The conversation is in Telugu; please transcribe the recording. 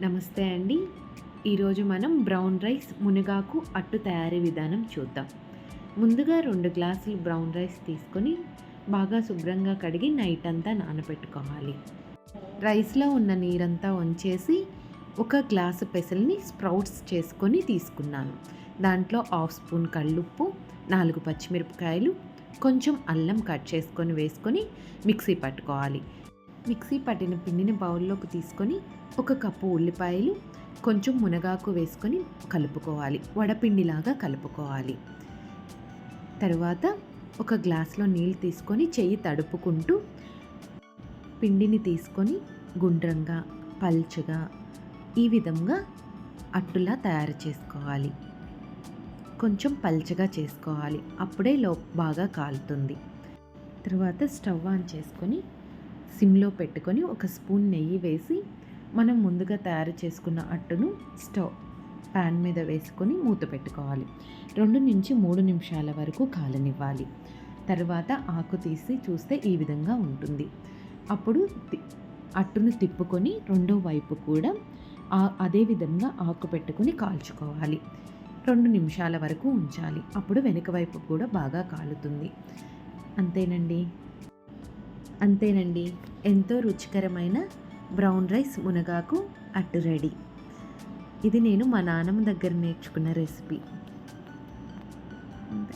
నమస్తే అండి. ఈరోజు మనం బ్రౌన్ రైస్ మునగాకు అట్టు తయారీ విధానం చూద్దాం. ముందుగా రెండు గ్లాసులు బ్రౌన్ రైస్ తీసుకొని బాగా శుభ్రంగా కడిగి నైట్ అంతా నానబెట్టుకోవాలి. రైస్లో ఉన్న నీరంతా వంచేసి ఒక గ్లాసు పెసల్ని స్ప్రౌట్స్ చేసుకొని తీసుకున్నాను. దాంట్లో హాఫ్ స్పూన్ కళ్ళుప్పు నాలుగు పచ్చిమిరపకాయలు కొంచెం అల్లం కట్ చేసుకొని వేసుకొని మిక్సీ పట్టుకోవాలి. మిక్సీ పట్టిన పిండిని బౌల్లోకి తీసుకొని ఒక కప్పు ఉల్లిపాయలు కొంచెం మునగాకు వేసుకొని కలుపుకోవాలి. వడపిండిలాగా కలుపుకోవాలి. తరువాత ఒక గ్లాస్లో నీళ్ళు తీసుకొని చెయ్యి తడుపుకుంటూ పిండిని తీసుకొని గుండ్రంగా పల్చగా ఈ విధంగా అట్టులా తయారు చేసుకోవాలి. కొంచెం పల్చగా చేసుకోవాలి. అప్పుడే లో బాగా కాలుతుంది. తర్వాత స్టవ్ ఆన్ చేసుకొని సిమ్లో పెట్టుకొని ఒక స్పూన్ నెయ్యి వేసి మనం ముందుగా తయారు చేసుకున్న అట్టును స్టవ్ ప్యాన్ మీద వేసుకొని మూత పెట్టుకోవాలి. రెండు నుంచి మూడు నిమిషాల వరకు కాలనివ్వాలి. తర్వాత ఆకు తీసి చూస్తే ఈ విధంగా ఉంటుంది. అప్పుడు తి- అట్టును తిప్పుకొని రెండో వైపు కూడా అదే విధంగా ఆకు పెట్టుకొని కాల్చుకోవాలి. రెండు నిమిషాల వరకు ఉంచాలి. అప్పుడు వెనుక వైపు కూడా బాగా కాలుతుంది. అంతేనండి? అంతేనండి. ఎంతో రుచికరమైన బ్రౌన్ రైస్ మునగాకు అట్టు రెడీ. ఇది నేను మా నాన్నమ్మ దగ్గర నేర్చుకున్న రెసిపీ. అంతే